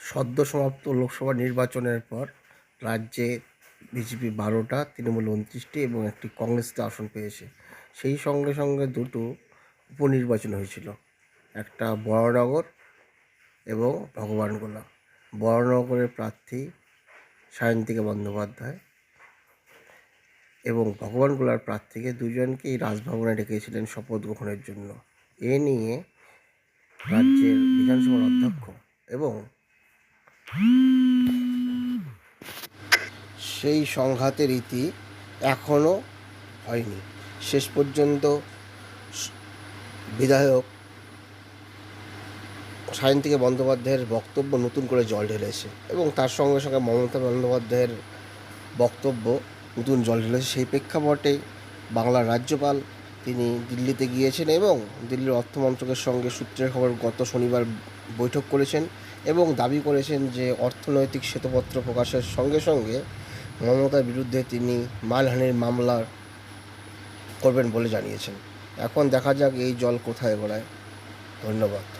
সদ্য সমাপ্ত লোকসভা নির্বাচনের পর রাজ্যে বিজেপি বারোটা, তৃণমূল উনত্রিশটি এবং একটি কংগ্রেসতে আসন পেয়েছে। সেই সঙ্গে সঙ্গে দুটো উপনির্বাচন হয়েছিল। একটা বড়নগর এবং ভগবানগোলা। বড়নগরের প্রার্থী সায়ন্তিকা বন্দ্যোপাধ্যায় এবং ভগবানগোলার প্রার্থীকে দুজনকেই রাজভবনে ডেকেছিলেন শপথ গ্রহণের জন্য। এ নিয়ে রাজ্যের বিধানসভার অধ্যক্ষ এবং সেই সংঘাতের ইতি এখনও হয়নি। শেষ পর্যন্ত বিধায়ক সায়ন্তিকা বন্দ্যোপাধ্যায়ের বক্তব্য নতুন করে জল ঢেলেছে এবং তার সঙ্গে সঙ্গে মমতা বন্দ্যোপাধ্যায়ের বক্তব্য নতুন জল ঢেলেছে সেই প্রেক্ষাপটে বাংলার রাজ্যপাল তিনি দিল্লিতে গিয়েছেন এবং দিল্লির অর্থমন্ত্রকের সঙ্গে সূত্রের খবর গত শনিবার বৈঠক করেছেন এবং দাবি করেছেন যে অর্থনৈতিক শ্বেতপত্র প্রকাশের সঙ্গে সঙ্গে মমতার বিরুদ্ধে তিনি মালহানির মামলা করবেন বলে জানিয়েছেন। এখন দেখা যাক এই জল কোথায় গড়ায়। ধন্যবাদ।